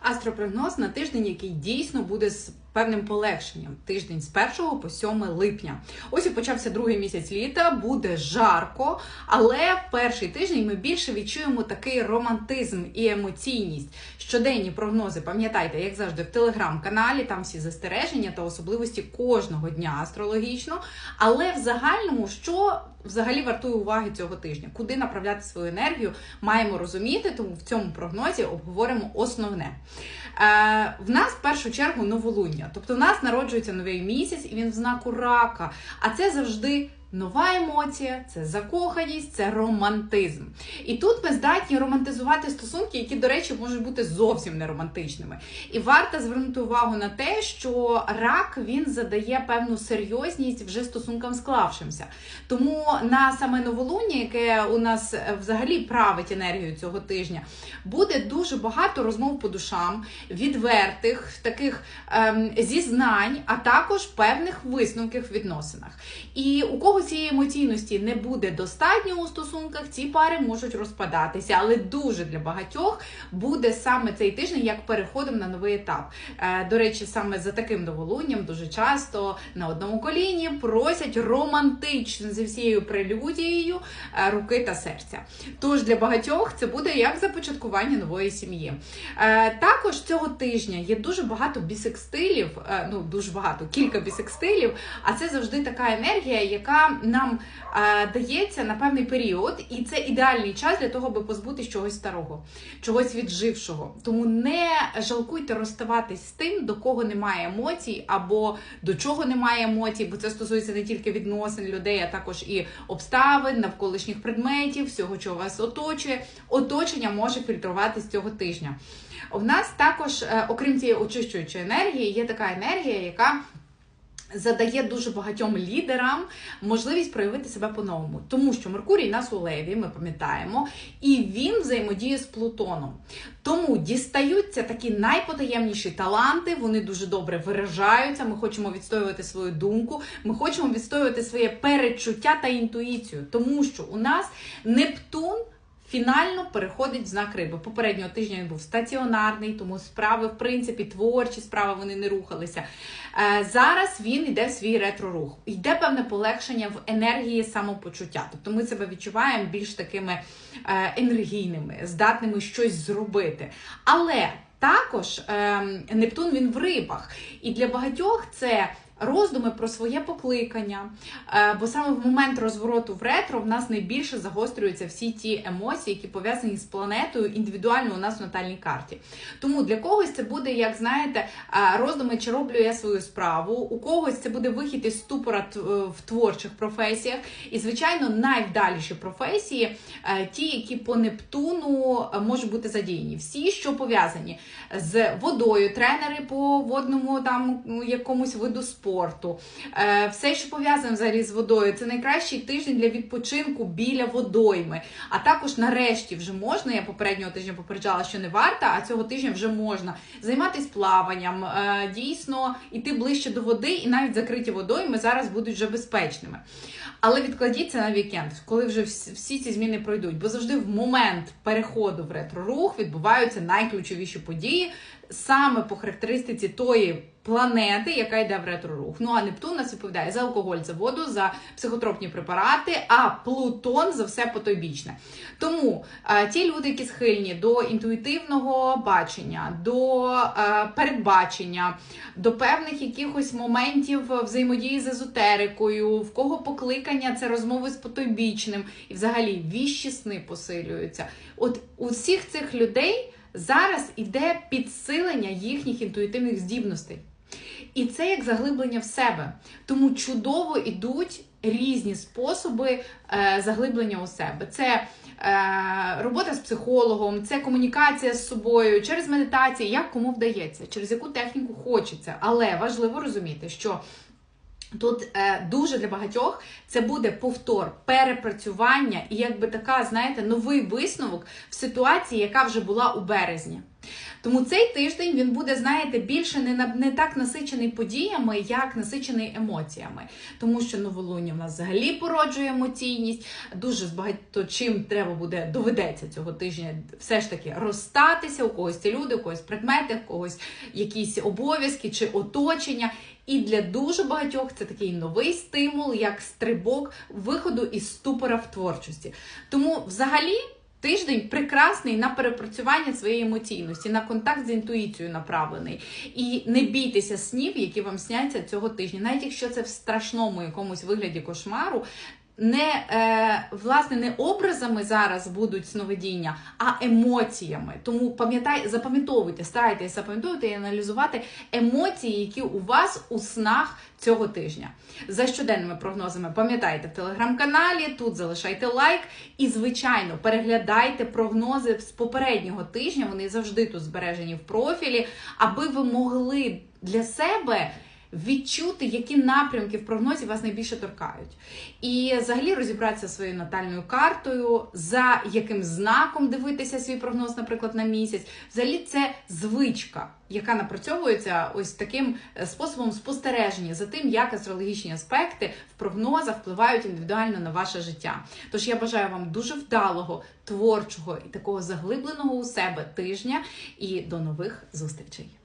Астропрогноз на тиждень, який дійсно буде з певним полегшенням. Тиждень з 1 по 7 липня. Ось і почався другий місяць літа, буде жарко, але в перший тиждень ми більше відчуємо такий романтизм і емоційність. Щоденні прогнози, пам'ятайте, як завжди, в телеграм-каналі, там всі застереження та особливості кожного дня астрологічно. Але в загальному, що взагалі вартує уваги цього тижня, куди направляти свою енергію, маємо розуміти, тому в цьому прогнозі обговоримо основне. Е, в нас в першу чергу новолуння, тобто в нас народжується новий місяць, і він в знаку рака. А це завжди нова емоція, це закоханість, це романтизм. І тут ми здатні романтизувати стосунки, які, до речі, можуть бути зовсім не романтичними. І варто звернути увагу на те, що рак він задає певну серйозність вже стосункам склавшимся. Тому на саме новолуння, яке у нас е, взагалі править енергію цього тижня, буде дуже багато розмов по душам, відвертих таких ем, зізнань, а також певних висновків в відносинах. І у кого цієї емоційності не буде достатньо у стосунках, ці пари можуть розпадатися, але дуже для багатьох буде саме цей тиждень як переходом на новий етап. Е, До речі, саме за таким новолунням дуже часто на одному коліні просять романтично зі всією прелюдією е, руки та серця. Тож для багатьох це буде як започаткування нової сім'ї. Е, Також цього тижня є дуже багато бісекстилів, ну дуже багато, кілька бісекстилів, а це завжди така енергія, яка нам е, дається на певний період, і це ідеальний час для того, аби позбутись чогось старого, чогось віджившого. Тому не жалкуйте розставатись з тим, до кого немає емоцій, або до чого немає емоцій, бо це стосується не тільки відносин людей, а також і обставин, навколишніх предметів, всього, що вас оточує. Оточення може фільтрувати з цього тижня. У нас також, е, окрім цієї очищуючої енергії, є така енергія, яка задає дуже багатьом лідерам можливість проявити себе по-новому, тому що Меркурій нас у Леві, ми пам'ятаємо, і він взаємодіє з Плутоном. Тому дістаються такі найпотаємніші таланти, вони дуже добре виражаються. Ми хочемо відстоювати свою думку, ми хочемо відстоювати своє перечуття та інтуїцію, тому що у нас Нептун. Фінально переходить в знак риби. Попереднього тижня він був стаціонарний, тому справи, в принципі, творчі справи вони не рухалися. Е, зараз він йде в свій ретро-рух. Йде певне полегшення в енергії самопочуття. Тобто ми себе відчуваємо більш такими е, енергійними, здатними щось зробити. Але також е, Нептун він в рибах. І для багатьох це роздуми про своє покликання. Е, Бо саме в момент розвороту в ретро в нас найбільше загострюються всі ті емоції, які пов'язані з планетою індивідуально у нас в натальній карті. Тому для когось це буде, як знаєте, е, роздуми, чи роблю я свою справу. У когось це буде вихід із ступора е, в творчих професіях. І, звичайно, найвдаліші професії, ті, які по Нептуну можуть бути задіяні. Всі, що пов'язані з водою, тренери по водному там ну, якомусь виду спорту, е, все, що пов'язане взагалі з водою, це найкращий тиждень для відпочинку біля водойми. А також нарешті вже можна. Я попереднього тижня попереджала, що не варто, а цього тижня вже можна займатися плаванням, е, дійсно іти ближче до води, і навіть закриті водойми зараз будуть вже безпечними. Але відкладіть це на вікенд, коли вже всі, ці зміни пройдуть, бо завжди в момент переходу в ретро-рух відбуваються найключовіші події саме по характеристиці тої планети, яка йде в ретро-рух. Ну а Нептун нас відповідає за алкоголь, за воду, за психотропні препарати, а Плутон за все потойбічне. Тому е, ті люди, які схильні до інтуїтивного бачення, до е, передбачення, до певних якихось моментів взаємодії з езотерикою, в кого покликання це розмови з потойбічним, і взагалі віщі сни посилюються. От у всіх цих людей зараз іде підсилення їхніх інтуїтивних здібностей. І це як заглиблення в себе. Тому чудово йдуть різні способи е, заглиблення у себе. Це е, робота з психологом, це комунікація з собою, через медитацію, як кому вдається, через яку техніку хочеться. Але важливо розуміти, що Тут е, дуже для багатьох це буде повтор, перепрацювання і якби така, знаєте, новий висновок в ситуації, яка вже була у березні. Тому цей тиждень він буде, знаєте, більше не, не так насичений подіями, як насичений емоціями. Тому що новолуння в нас взагалі породжує емоційність. Дуже з багато чим треба буде доведеться цього тижня все ж таки розстатися. У когось це люди, у когось предмети, у когось якісь обов'язки чи оточення. І для дуже багатьох це такий новий стимул, як стрибок виходу із ступора в творчості. Тому, взагалі, тиждень прекрасний на перепрацювання своєї емоційності, на контакт з інтуїцією направлений. І не бійтеся снів, які вам сняться цього тижня, навіть якщо це в страшному якомусь вигляді кошмару. Не е, власне не образами зараз будуть сновидіння, а емоціями. Тому пам'ятай, запам'ятовуйте, старайтеся запам'ятовувати і аналізувати емоції, які у вас у снах цього тижня. За щоденними прогнозами пам'ятайте в телеграм-каналі, тут залишайте лайк і, звичайно, переглядайте прогнози з попереднього тижня. Вони завжди тут збережені в профілі, аби ви могли для себе. Відчути, які напрямки в прогнозі вас найбільше торкають, і взагалі розібратися своєю натальною картою, за яким знаком дивитися свій прогноз, наприклад, на місяць. Взагалі, це звичка, яка напрацьовується ось таким е, способом спостереження за тим, як астрологічні аспекти в прогнозах впливають індивідуально на ваше життя. Тож я бажаю вам дуже вдалого, творчого і такого заглибленого у себе тижня. І до нових зустрічей.